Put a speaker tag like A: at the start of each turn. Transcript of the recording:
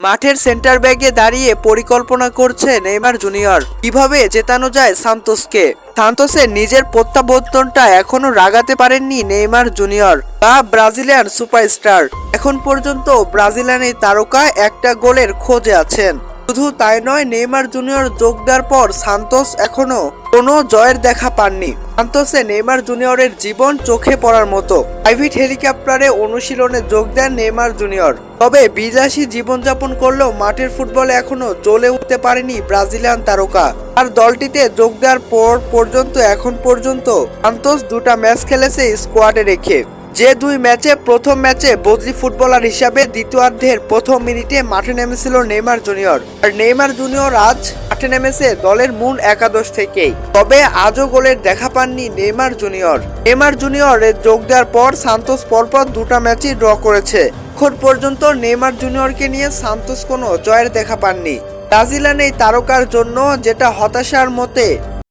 A: মাঠের সেন্টার ব্যাগে দাঁড়িয়ে পরিকল্পনা করছে নেইমার জুনিয়র। কীভাবে জেতানো যায় সান্তোসকে? সান্তোসের নিজের প্রত্যাবর্তনটা এখনও রাগাতে পারেননি নেইমার জুনিয়র বা ব্রাজিলিয়ান সুপারস্টার। এখন পর্যন্ত ব্রাজিলিয়ান এই তারকা একটা গোলের খোঁজে আছেন। শুধু তাই নয়, নেইমার জুনিয়র যোগ দেওয়ার পর সান্তোস এখনও কোনো জয়ের দেখা পাননি। সান্তোসে নেইমার জুনিয়রের জীবন চোখে পড়ার মতো। প্রাইভেট হেলিকপ্টারে অনুশীলনে যোগ দেন নেইমার জুনিয়র। তবে বিলাসী জীবনযাপন করলেও মাঠের ফুটবলে এখনও জ্বলে উঠতে পারেনি ব্রাজিলিয়ান তারকা। আর দলটিতে যোগ দেওয়ার পর পর্যন্ত এখন পর্যন্ত সান্তোস দুটা ম্যাচ খেলেছে স্কোয়াডে রেখে। যে দুই ম্যাচে প্রথম ম্যাচে বদলি ফুটবলার হিসাবে দ্বিতীয়ার্ধের প্রথম মিনিটে মাঠে নেমেছিল নেইমার জুনিয়র। আর নেইমার জুনিয়র আজ মাঠে নেমেছে দলের মূল একাদশ থেকেই। তবে আজও গোলের দেখা পাননি নেইমার জুনিয়র। নেইমার জুনিয়রের যোগ দেওয়ার পর সান্তোস পরপর দুটা ম্যাচই ড্র করেছে। এখন পর্যন্ত নেইমার জুনিয়রকে নিয়ে সান্তোস কোনো জয়ের দেখা পাননি। ব্রাজিলিয়ান এই তারকার জন্য যেটা হতাশার মতে